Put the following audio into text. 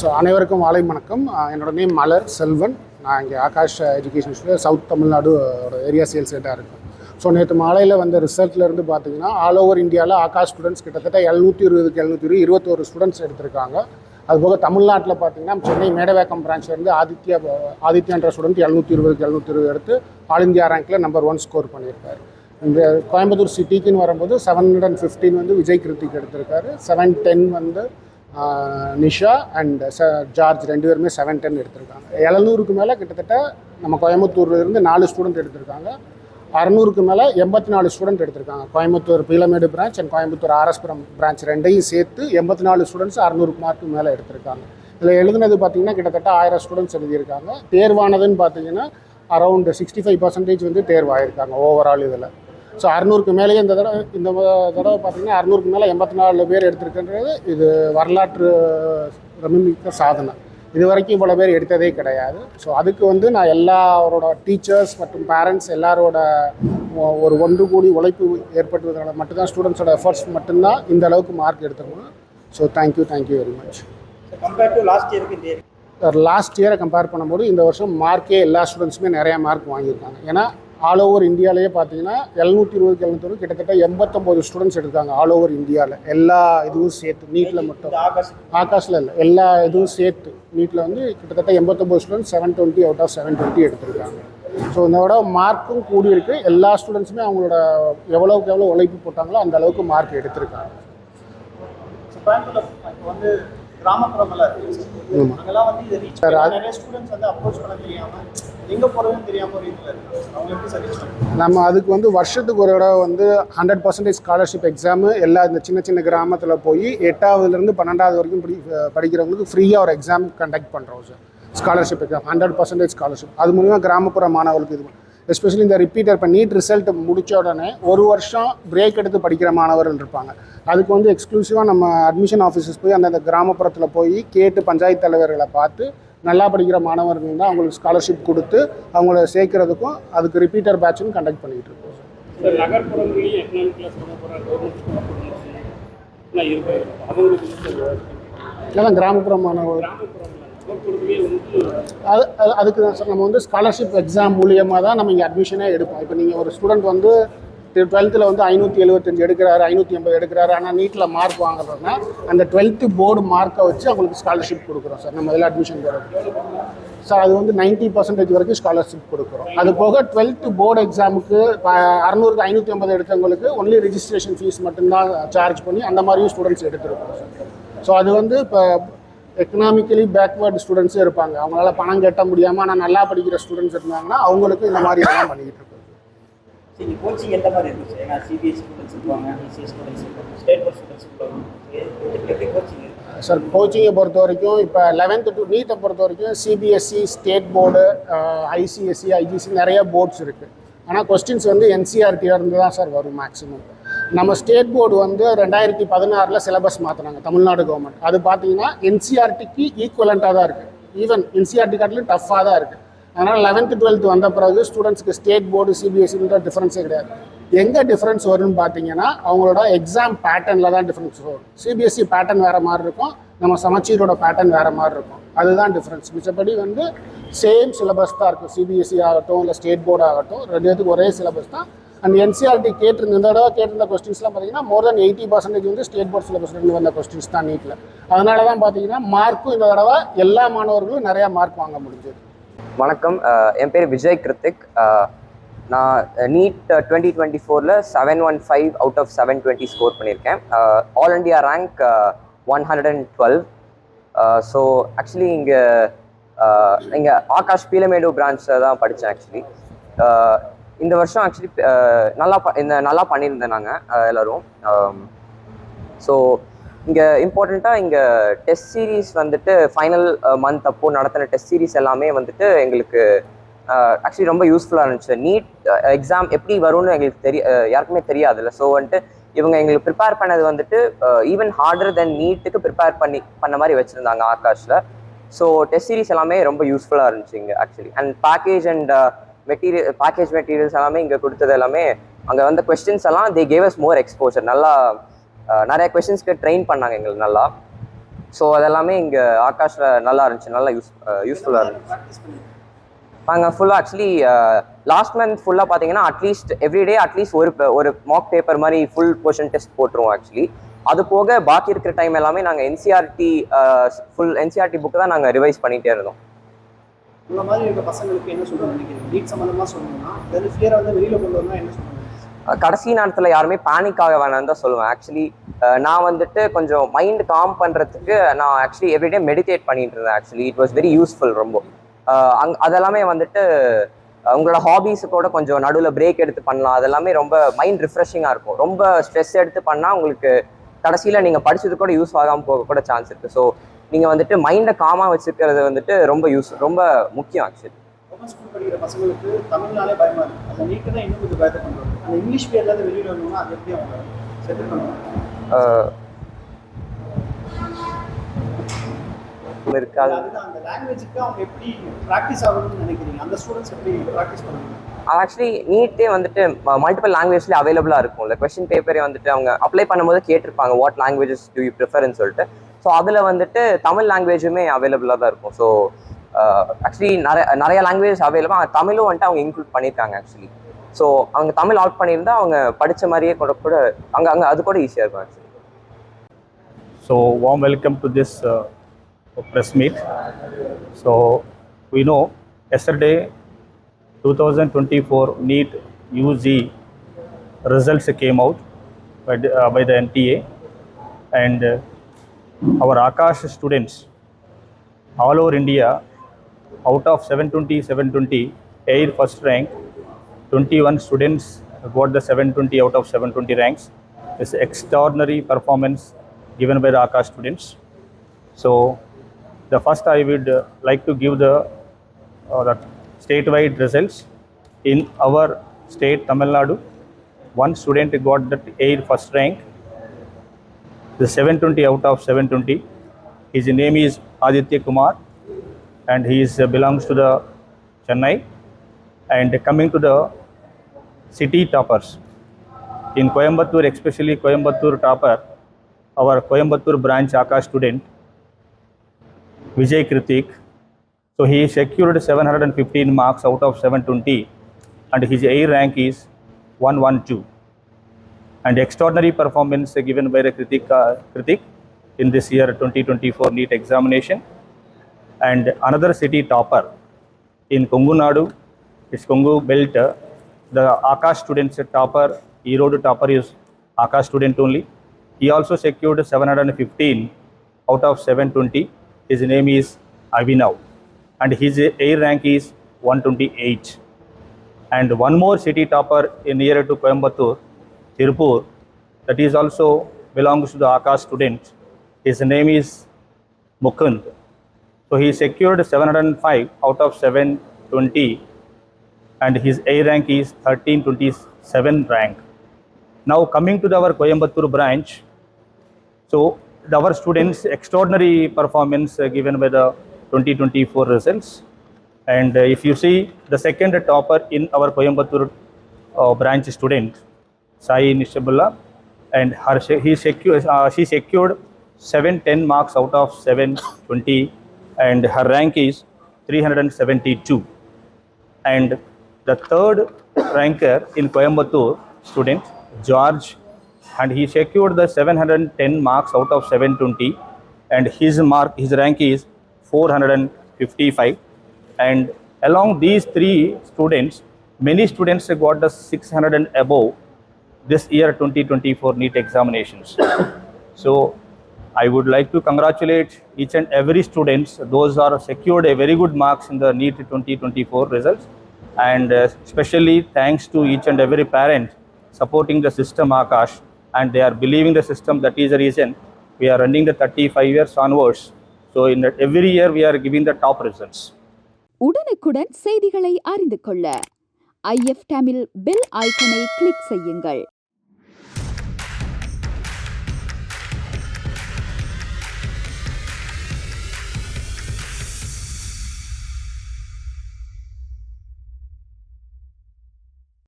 So அனைவருக்கும் மாலை வணக்கம். என்னோட நேம் மலர் செல்வன். நான் இங்கே ஆகாஷ் எஜுகேஷன் ஸ்கூலில் சவுத் தமிழ்நாடு ஏரியா சேல்ஸ் ஹெட்டாக இருக்கும் ஸோ நேற்று மாலையில் வந்த ரிசல்ட்லேருந்து பார்த்தீங்கன்னா ஆல் ஓவர் இந்தியாவில் ஆகாஷ் ஸ்டூடெண்ட்ஸ் கிட்டத்தட்ட எழுநூற்றி இருபதுக்கு எழுநூற்றி இருபது இருபத்தோரு ஸ்டூடெண்ட்ஸ் எடுத்திருக்காங்க. அதுபோக தமிழ்நாட்டில் பார்த்தீங்கன்னா சென்னை மேடவேக்கம் பிரான்ச்லேருந்து ஆதித்யா ஆதித்யான்ற ஸ்டூடெண்ட் எழுநூற்றி இருபதுக்கு எழுநூற்றி இருபது எடுத்து ஆல் இந்தியா ரேங்க்கில் நம்பர் ஒன் ஸ்கோர் பண்ணியிருக்காரு. இந்த கோயம்புத்தூர் சிட்டிக்குன்னு வரும்போது செவன் ஹண்ட்ரட் அண்ட் ஃபிஃப்டீன் வந்து விஜய் கிருத்திக் எடுத்திருக்காரு. செவன் டென் வந்து நிஷா அண்ட் ச ஜார்ஜ் ரெண்டு பேருமே செவன் டென் எடுத்திருக்காங்க. எழுநூறுக்கு மேலே கிட்டத்தட்ட நம்ம கோயம்புத்தூர்லேருந்து நாலு ஸ்டூடெண்ட் எடுத்திருக்காங்க. அறநூறுக்கு மேலே எண்பத்தி நாலு ஸ்டூடெண்ட் எடுத்திருக்காங்க. Coimbatore Peelamedu branch and Coimbatore RS Puram branch ரெண்டையும் சேர்த்து எண்பத்தி நாலு ஸ்டூடெண்ட்ஸ் அறநூறுக்கு மார்க்கு மேலே எடுத்திருக்காங்க. இதில் எழுதுனது பார்த்தீங்கன்னா கிட்டத்தட்ட ஆயிரம் ஸ்டூடெண்ட்ஸ் எழுதியிருக்காங்க. தேர்வானதுன்னு பார்த்தீங்கன்னா அரௌண்ட் சிக்ஸ்டி ஃபைவ் பர்சன்டேஜ் வந்து தேர்வாயிருக்காங்க ஓவரால் இதில். ஸோ அறநூறுக்கு மேலேயே இந்த தடவை இந்த தடவை பார்த்தீங்கன்னா அறநூறுக்கு மேலே எண்பத்தி நாலு பேர் எடுத்திருக்கின்றது. இது வரலாற்று பிரமிக்க சாதனை. இது வரைக்கும் இவ்வளோ பேர் எடுத்ததே கிடையாது. ஸோ அதுக்கு வந்து நான் எல்லாரோட டீச்சர்ஸ் மற்றும் பேரண்ட்ஸ் எல்லாரோட ஒரு ஒன்று கூடி உழைப்பு ஏற்பட்டுவதனால மட்டும்தான் ஸ்டூடெண்ட்ஸோட எஃபர்ட்ஸ் மட்டும்தான் இந்த அளவுக்கு மார்க் எடுத்துக்கணும் so thank you thank you very much compared to last இயருக்கு இந்த லாஸ்ட் இயரை கம்பேர் பண்ணும்போது இந்த வருஷம் மார்க்கே எல்லா ஸ்டூடெண்ட்ஸுமே நிறையா மார்க் வாங்கியிருக்காங்க. ஏன்னா ஆல் ஓவர் இந்தியாவிலேயே பார்த்தீங்கன்னா எழுநூற்றி இருபதுக்கு எழுநூற்றி கிட்டத்தட்ட எண்பத்தொம்போது ஸ்டூடெண்ட்ஸ் எடுக்காங்க ஆல் ஓவர் இந்தியாவில் எல்லா இதுவும் சேர்த்து நீட்டில் மட்டும். ஆகாஷில் இல்லை. எல்லா இதுவும் சேர்த்து நீட்டில் வந்து கிட்டத்தட்ட எண்பத்தொம்போது students seven twenty out of seven twenty எடுத்திருக்காங்க. ஸோ இதோட மார்க்கும் கூடி இருக்கு. எல்லா ஸ்டூடெண்ட்ஸுமே அவங்களோட எவ்வளோக்கு எவ்வளோ உழைப்பு போட்டாங்களோ அந்த அளவுக்கு மார்க் எடுத்திருக்காங்க. ஸோ கோயம்புத்தூர்ல இப்போ வந்து கிராமப்புறமெல்லாம் இருக்கு. ஆமா. அங்கெல்லாம் வந்து இதை ரீச் சார், அது- நிறைய ஸ்டூடெண்ட்ஸ் வந்து அப்ரோச் பண்ண தெரியாம எங்க போறதுன்னு தெரியாம ஒரு இதுல இருக்காங்க. அவங்க எப்படி சர்வீஸ் பண்ணுறாங்க நம்ம அதுக்கு வந்து வருஷத்துக்கு ஒரு தடவை வந்து ஹண்ட்ரட் பர்சன்டேஜ் ஸ்காலர்ஷிப் எக்ஸாமு எல்லா இந்த சின்ன சின்ன கிராமத்தில் போய் எட்டாவதுலேருந்து பன்னெண்டாவது வரைக்கும் படி படிக்கிறவங்களுக்கு ஃப்ரீயாக ஒரு எக்ஸாம் கண்டக்ட் பண்ணுறோம் sir scholarship exam hundred percentage scholarship அது மூலிமா கிராமப்புற மாணவர்களுக்கு இது எஸ்பெஷலி இந்த ரிப்பீட்டர் இப்போ நீட் ரிசல்ட் முடிச்ச உடனே ஒரு வருஷம் பிரேக் எடுத்து படிக்கிற மாணவர்கள் இருப்பாங்க. அதுக்கு வந்து எக்ஸ்க்ளூசிவாக நம்ம அட்மிஷன் ஆஃபீஸஸ் போய் அந்தந்த கிராமப்புறத்தில் போய் கேட்டு பஞ்சாயத்து தலைவர்களை பார்த்து நல்லா படிக்கிற மாணவர்கள் தான் அவங்களுக்கு ஸ்காலர்ஷிப் கொடுத்து அவங்கள சேர்க்கறதுக்கும் அதுக்கு ரிப்பீட்டர் பேட்சும் கண்டக்ட் பண்ணிகிட்டு இருக்கோம். இல்லை கிராமப்புற மாணவர்கள். அது அது- அதுக்கு தான் சார். நம்ம வந்து ஸ்காலர்ஷிப் எக்ஸாம் மூலியமாக தான் நம்ம இங்கே அட்மிஷனே எடுப்போம். இப்போ நீங்கள் ஒரு ஸ்டூடெண்ட் வந்து டுவெல்த்தில் வந்து ஐநூற்றி எழுபத்தஞ்சு எடுக்கிறாரு ஐநூற்றி ஐம்பது எடுக்கிறாரு. ஆனால் நீட்டில் மார்க் வாங்குறதுனா அந்த டுவெல்த்து போர்டு மார்க்கை வச்சு அவங்களுக்கு ஸ்காலர்ஷிப் கொடுக்குறோம் சார். நம்ம இதில் அட்மிஷன் போகிறது சார் அது வந்து நைன்ட்டி பர்சன்டேஜ் வரைக்கும் ஸ்காலர்ஷிப் கொடுக்குறோம். அது போக டுவெல்த்து போர்டு எக்ஸாமுக்கு அறநூறுக்கு ஐநூற்றி ஐம்பது எடுத்தவங்களுக்கு ஒன்லி ரிஜிஸ்ட்ரேஷன் ஃபீஸ் மட்டும்தான் சார்ஜ் பண்ணி அந்த மாதிரியும் ஸ்டூடெண்ட்ஸ் எடுத்துருக்கோம் சார். ஸோ அது வந்து இப்போ எக்கனாமிக்கலி பேக்வேர்டு ஸ்டூடெண்ட்ஸும் இருப்பாங்க. அவங்களால பணம் கட்ட முடியாமல் ஆனால் நல்லா படிக்கிற ஸ்டூடெண்ட்ஸ் இருந்தாங்கன்னா அவங்களுக்கு இந்த மாதிரி எல்லாம் பண்ணிக்கிட்டு இருக்கோம் சரி கோச்சிங் எந்த மாதிரி இருக்கு சார்? ஏன்னா சிபிஎஸ்சி ஸ்டூடெண்ட்ஸ் இருப்பாங்க ஐசிஎஸ் ஸ்டூடெண்ட்ஸ் இருப்பாங்க ஸ்டேட் போர்ட் ஸ்டூடெண்ட்ஸ் இருப்பாங்க. கோச்சிங் இருக்கு? சார் கோச்சிங்கை பொறுத்த வரைக்கும் இப்போ லெவன்த்து டு நீட்டை பொறுத்த வரைக்கும் CBSE state board ICSE IGC நிறைய போர்ட்ஸ் இருக்குது ஆனால் கொஸ்டின்ஸ் வந்து என்சிஆர்டியாக இருந்து தான் சார் வரும் மேக்ஸிமம் நம்ம ஸ்டேட் போர்டு வந்து ரெண்டாயிரத்தி பதினாறில் சிலபஸ் மாற்றினாங்க தமிழ்நாடு கவர்மெண்ட் அது பார்த்தீங்கன்னா என்சிஆர்டிக்கு ஈக்குவலண்ட்டாக தான் இருக்குது ஈவன் என்சிஆர்டி காட்டிலும் டஃப்பாக தான் இருக்குது அதனால் லெவன்த்து டுவெல்த்து வந்த பிறகு ஸ்டூடெண்ட்ஸ்க்கு ஸ்டேட் போர்டு சிபிஎஸ்சின்ற டிஃப்ரென்ஸே கிடையாது. எங்கே டிஃப்ரென்ஸ் வரும்னு பார்த்தீங்கன்னா அவங்களோட எக்ஸாம் பேட்டர்னில் தான் டிஃப்ரென்ஸ் வரும். சிபிஎஸ்சி பேட்டர்ன் வேறு மாதிரி இருக்கும். நம்ம சமச்சீரோட பேட்டர்ன் வேறு மாதிரி இருக்கும். அதுதான் டிஃப்ரென்ஸ் மிச்சப்படி வந்து சேம் சிலபஸ் தான் இருக்கும் சிபிஎஸ்சி ஆகட்டும் இல்லை ஸ்டேட் போர்டு ஆகட்டும் ரெண்டு பேத்துக்கு ஒரே சிலபஸ் தான் அண்ட் என்சிஆர்டி கேட்டிருந்த இந்த தடவை கேட்டிருந்த கொஸ்டின்ஸ்லாம் பார்த்தீங்கன்னா மோர் தென் எயிட்டி பர்சன்டேஜ் வந்து ஸ்டேட் போர்ட் சிலபஸ்லேருந்து வந்த கொஸ்டின்ஸ் தான் நீட்டில் அதனால தான் பார்த்தீங்கன்னா மார்க்கும் இந்த தடவை எல்லா மாணவர்களும் நிறையா மார்க் வாங்க முடிஞ்சது. வணக்கம். என் பேர் விஜய் கிருத்திக். நான் நீட் டுவெண்ட்டி டுவெண்ட்டி ஃபோரில் seven one five out of seven twenty score பண்ணியிருக்கேன். All India rank one hundred and twelve so actually இங்கே இங்கே ஆகாஷ் பீலமேடு பிரான்ச்சில் தான் படித்தேன் ஆக்சுவலி இந்த வருஷம் ஆக்சுவலி நல்லா ப இந்த நல்லா பண்ணியிருந்தேன் நாங்கள் எல்லோரும். ஸோ இங்கே இம்பார்ட்டண்ட்டாக இங்கே டெஸ்ட் சீரீஸ் வந்துட்டு ஃபைனல் மந்த் அப்போ நடத்தின டெஸ்ட் சீரீஸ் எல்லாமே வந்துட்டு எங்களுக்கு ஆக்சுவலி ரொம்ப யூஸ்ஃபுல்லாக இருந்துச்சு. நீட் எக்ஸாம் எப்படி வரும்னு எங்களுக்கு தெரிய யாருக்குமே தெரியாதுல்ல. ஸோ வந்துட்டு இவங்க எங்களுக்கு ப்ரிப்பேர் பண்ணது வந்துட்டு ஈவன் ஹார்டர் தென் நீட்டுக்கு ப்ரிப்பேர் பண்ணி பண்ண மாதிரி வச்சுருந்தாங்க ஆகாஷில். ஸோ டெஸ்ட் சீரிஸ் எல்லாமே ரொம்ப யூஸ்ஃபுல்லாக இருந்துச்சு இங்கே actually and package and material package materials எல்லாமே இங்கே கொடுத்தது எல்லாமே அங்கே வந்த கொஸ்டின்ஸ் எல்லாம் they gave us more exposure நல்லா நிறைய கொஸ்டின்ஸ்க்கு ட்ரெயின் பண்ணாங்க எங்களுக்கு நல்லா. ஸோ அதெல்லாமே இங்கே ஆகாஷில் நல்லா இருந்துச்சு. நல்லா யூஸ் யூஸ்ஃபுல்லாக இருந்துச்சு. நாங்கள் ஃபுல்லாக ஆக்சுவலி லாஸ்ட் மந்த் ஃபுல்லாக பார்த்தீங்கன்னா அட்லீஸ்ட் எவ்ரிடே அட்லீஸ்ட் ஒரு ஒரு மாக் பேப்பர் மாதிரி ஃபுல் போர்ஷன் டெஸ்ட் போட்டுருவோம் ஆக்சுவலி அது போக பாக்கி இருக்கிற டைம் எல்லாமே நாங்கள் என்சிஆர்டி ஃபுல் என்சிஆர்டி புக்கு தான் நாங்கள் ரிவைஸ் பண்ணிகிட்டே இருந்தோம். இந்த மாதிரி இருக்க பசங்களுக்கு என்ன சொல்ல நினைக்கிறீங்க? நீட் சம்மந்தமா சொல்லணும்னா ஃபியரை வந்து வெளியில கொண்டு வரணும் என்ன சொல்லுங்க கடைசி நேரத்தில் யாருமே பேனிக் ஆக வேணாம்னு தான் சொல்லுவேன். ஆக்சுவலி நான் வந்துட்டு கொஞ்சம் மைண்ட் காம் பண்ணுறதுக்கு நான் ஆக்சுவலி எவ்ரிடே மெடிடேட் பண்ணிட்டு இருந்தேன். Actually it was very useful ரொம்ப. அங் அதெல்லாமே வந்துட்டு உங்களோட ஹாபீஸு கூட கொஞ்சம் நடுவில் பிரேக் எடுத்து பண்ணலாம். அதெல்லாமே ரொம்ப மைண்ட் ரிஃப்ரெஷிங்காக இருக்கும். ரொம்ப ஸ்ட்ரெஸ் எடுத்து பண்ணால் உங்களுக்கு கடைசியில் நீங்கள் படிச்சது கூட யூஸ் ஆகாமல் போக கூட சான்ஸ் இருக்குது ஸோ நீங்கள் வந்துட்டு மைண்டை காமாக வச்சுக்கிறது வந்துட்டு ரொம்ப யூஸ் ரொம்ப முக்கியம் ஆக்சுவலி ஸ்கூல் படிக்கிற பசங்களுக்கு தமிழ்னாலே பயமா இருக்கு. அந்த நீட்டு தான் இன்னும் கொஞ்சம் பயத்தை கொண்டு வருது அந்த இங்கிலீஷ் பேர்ல இருந்து வெளியில வரணும்னா அது எப்படி அவங்க செட்டில் பண்ணுவாங்க இருக்காது அதுதான். அந்த லாங்குவேஜுக்கு அவங்க எப்படி ப்ராக்டிஸ் ஆகணும்னு நினைக்கிறீங்க? அந்த ஸ்டூடெண்ட்ஸ் எப்படி ப்ராக்டிஸ் பண்ணுவாங்க ஆக்சுவலி நீட்டே வந்துட்டு மல்டிபிள் லாங்குவேஜ்லேயே அவைலபிளாக இருக்கும். இல்லை கொஸ்டின் பேப்பரே வந்துட்டு அவங்க அப்ளை பண்ணும்போது கேட்டிருப்பாங்க வாட் லாங்குவேஜஸ் டு யூ ப்ரிஃபர்னு சொல்லிட்டு. ஸோ அதில் வந்துட்டு தமிழ் லாங்குவேஜுமே அவைலபிளாக தான் இருக்கும். ஸோ ஆக்சுவலி நிறைய நிறைய லாங்குவேஜ் அவைலபிள் தமிழும் வந்துட்டு அவங்க இன்க்ளூட் பண்ணியிருக்காங்க ஆக்சுவலி ஸோ அவங்க தமிழ் அவுட் பண்ணியிருந்தா அவங்க படித்த மாதிரியே கூட கூட அங்கே அங்கே அது கூட ஈஸியாக இருக்கும் actually so warm welcome to this press meet so So, we know yesterday 2024 NEET UG results came out by the, uh, by the NTA, and uh, our Akash students all over India, out of 720, 720, Air first rank, 21 students got the 720 out of 720 ranks. this extraordinary performance given by the Akash students. So, the first I would uh, like to give the, uh, the statewide results. In our state, Tamil Nadu, one student got the Air first rank, the 720 out of 720. His name is Aditya Kumar, and he is uh, belongs to the Chennai. And coming to the city toppers, in Coimbatore, especially Coimbatore topper, our Coimbatore branch Akash student, Vijay Kritik. So he secured 715 marks out of 720, and his A rank is 112. And extraordinary performance given by the Kritik, uh, Kritik in this year 2024 NEET examination. And another city topper in Kongu Nadu, it's Kongu belt. The Akash students topper, Erode topper is Akash student only. He also secured 715 out of 720. His name is Avinav, and his A rank is 128. And one more city topper in near to Coimbatore, Tirupur, that is also belongs to the Akash student. His name is Mukund. So he secured 705 out of 720 and his A rank is 1327 rank. Now coming to our Coimbatore branch, so our students extraordinary performance uh, given by the 2024 results. And uh, if you see the second topper in our Coimbatore uh, branch student, Sai Nishabullah, and her, he secured, uh, she secured 710 marks out of 720 and her rank is 372 and the third ranker in Coimbatore student George and he secured the 710 marks out of 720 and his mark his rank is 455 and along these three students many students got the 600 and above this year 2024 NEET examinations so I would like to congratulate each and every students. Those are secured a very good marks in the NEET 2024 results. And uh, especially thanks to each and every parent supporting the system Akash and they are believing the system. That is the reason we are running the 35 years onwards. So in that every year we are giving the top results. உடனுக்குடன் செய்திகளை அறிந்து கொள்ள if Tamil bell ஐக்கனை click செய்யுங்கள்